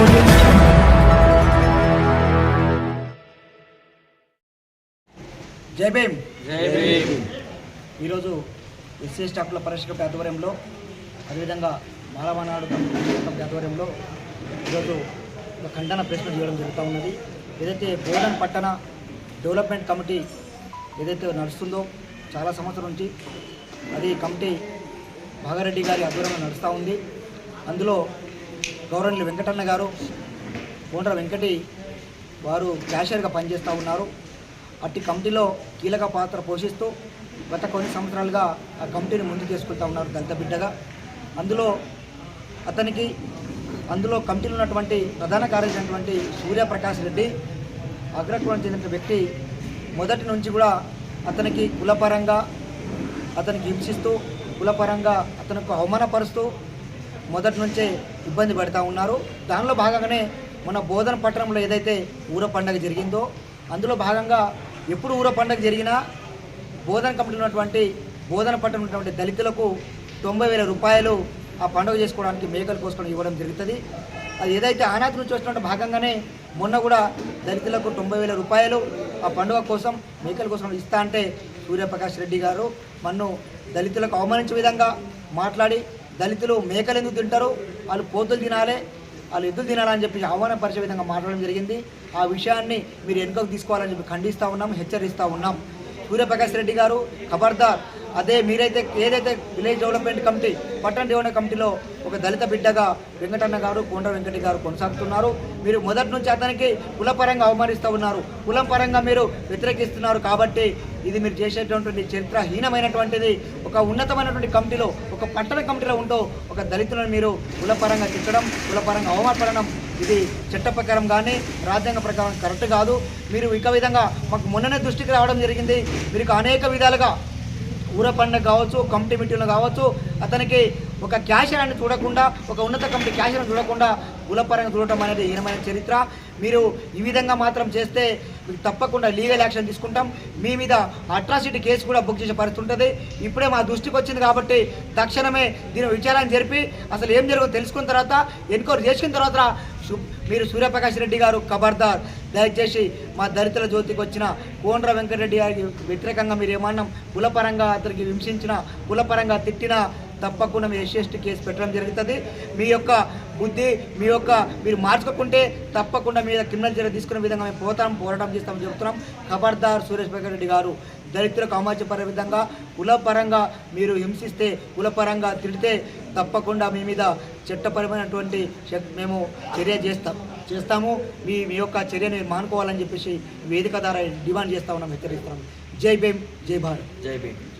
జై భీమ్. ఈరోజు ఎస్సీ స్టాఫ్ల పరిష్కృత ఆధ్వర్యంలో అదేవిధంగా మాలవనాడు ఆధ్వర్యంలో ఈరోజు ఒక ఖండన ప్రెస్ చేయడం జరుగుతూ ఉన్నది. ఏదైతే బోధన్ పట్టణ డెవలప్మెంట్ కమిటీ ఏదైతే నడుస్తుందో చాలా సంవత్సరం నుంచి అది కమిటీ భాగారెడ్డి గారి ఆధ్వర్యంలో నడుస్తూ ఉంది. అందులో గౌరవనీయులు వెంకటన్న గారు కోండ్ర వెంకటి వారు క్యాషియర్గా పనిచేస్తూ ఉన్నారు. అట్టి కమిటీలో కీలక పాత్ర పోషిస్తూ గత కొన్ని సంవత్సరాలుగా ఆ కమిటీని ముందుకు తీసుకుంటా ఉన్నారు దళిత బిడ్డగా. అందులో అతనికి అందులో కమిటీలో ఉన్నటువంటి ప్రధాన కార్యదర్శి అయినటువంటి సూర్యప్రకాష్ రెడ్డి అగ్రకులం చెందిన వ్యక్తి మొదటి నుంచి కూడా అతనికి కులపరంగా అతనికి హింసిస్తూ కులపరంగా అతనికి అవమానపరుస్తూ మొదటి నుంచే ఇబ్బంది పెడతా ఉన్నారు. దానిలో భాగంగానే మన బోధన పట్టణంలో ఏదైతే ఊర పండగ జరిగిందో అందులో భాగంగా ఎప్పుడు ఊర పండగ జరిగినా బోధన కమిటీలో ఉన్నటువంటి బోధన పట్టణం ఉన్నటువంటి దళితులకు తొంభై వేల రూపాయలు ఆ పండుగ చేసుకోవడానికి మేకలు కోసుకొని ఇవ్వడం జరుగుతుంది. అది ఏదైతే ఆనాటి నుంచి వస్తున్నట్టు భాగంగానే మొన్న కూడా దళితులకు తొంభై వేల రూపాయలు ఆ పండుగ కోసం మేకల కోసం ఇస్తా అంటే సూర్యప్రకాష్ రెడ్డి గారు మన్ను దళితులకు అవమానించే విధంగా మాట్లాడి దళితులు మేకలు ఎందుకు తింటారు? వాళ్ళు కోతులు తినాలి వాళ్ళు ఎద్దులు తినాలని చెప్పి ఆహ్వానపరిచే విధంగా మాట్లాడడం జరిగింది. ఆ విషయాన్ని మీరు వెనుకకు తీసుకోవాలని చెప్పి ఖండిస్తూ ఉన్నాం హెచ్చరిస్తూ ఉన్నాం. సూర్యప్రకాష్ రెడ్డి గారు ఖబర్దార్ అదే మీరైతే ఏదైతే విలేజ్ డెవలప్మెంట్ కమిటీ పట్టణ డెవలప్మెంట్ కమిటీలో ఒక దళిత బిడ్డగా వెంకటన్న గారు కొండ వెంకటి గారు కొనసాగుతున్నారు. మీరు మొదటి నుంచి అతనికి కులపరంగా అవమానిస్తూ ఉన్నారు. కులం పరంగా మీరు వ్యతిరేకిస్తున్నారు కాబట్టి ఇది మీరు చేసేటువంటి చరిత్రహీనమైనటువంటిది. ఒక ఉన్నతమైనటువంటి కమిటీలో ఒక పట్టణ కమిటీలో ఉంటూ ఒక దళితులను మీరు కులపరంగా తిట్టడం కులపరంగా అవమానపడడం ఇది చట్ట ప్రకారం కానీ రాజ్యాంగ ప్రకారం కరెక్ట్ కాదు. మీరు ఇక విధంగా మాకు మొన్ననే దృష్టికి రావడం జరిగింది. మీకు అనేక విధాలుగా ఊర పండుగ కావచ్చు కమిటీ మీటింగ్లు కావచ్చు అతనికి ఒక క్యాషియర్ని చూడకుండా ఒక ఉన్నత కమిటీ క్యాషియర్ని చూడకుండా కులపరంగా చూడటం అనేది హీనమైన చరిత్ర. మీరు ఈ విధంగా మాత్రం చేస్తే మీకు తప్పకుండా లీగల్ యాక్షన్ తీసుకుంటాం. మీ మీద అట్రాసిటీ కేసు కూడా బుక్ చేసే పరిస్థితి ఉంటుంది. ఇప్పుడే మా దృష్టికి వచ్చింది కాబట్టి తక్షణమే దీని విచారాన్ని జరిపి అసలు ఏం జరుగుతుందో తెలుసుకున్న తర్వాత ఎన్క్వైరీ చేసుకున్న తర్వాత మీరు సూర్యప్రకాష్ రెడ్డి గారు ఖబర్దార్ దయచేసి మా దళితుల జ్యోతికి వచ్చిన కోండ్ర వెంకటరెడ్డి గారికి వ్యతిరేకంగా మీరు ఏమన్నా కులపరంగా అతనికి హింసించిన కులపరంగా తిట్టినా తప్పకుండా మీరు ఎస్సీ కేసు పెట్టడం జరుగుతుంది. మీ యొక్క బుద్ధి మీ యొక్క మీరు మార్చుకోకుంటే తప్పకుండా మీద క్రిమినల్ చర్య తీసుకునే విధంగా మేము పోతాం పోరాటం చేస్తామని చెప్తున్నాం. ఖబర్దార్ సురేష్ ప్రకాష్ రెడ్డి గారు. దళితులకు అమాచపరే విధంగా కులపరంగా మీరు హింసిస్తే కులపరంగా తిడితే తప్పకుండా మీ మీద చట్టపరమైనటువంటి మేము చర్య చేస్తాం. చేస్తాము. మీ మీ యొక్క చర్యని మానుకోవాలని చెప్పేసి వేదిక ద్వారా డిమాండ్ చేస్తామని ఉన్నాం. జై భీమ్ జై భారత్. జై భీమ్.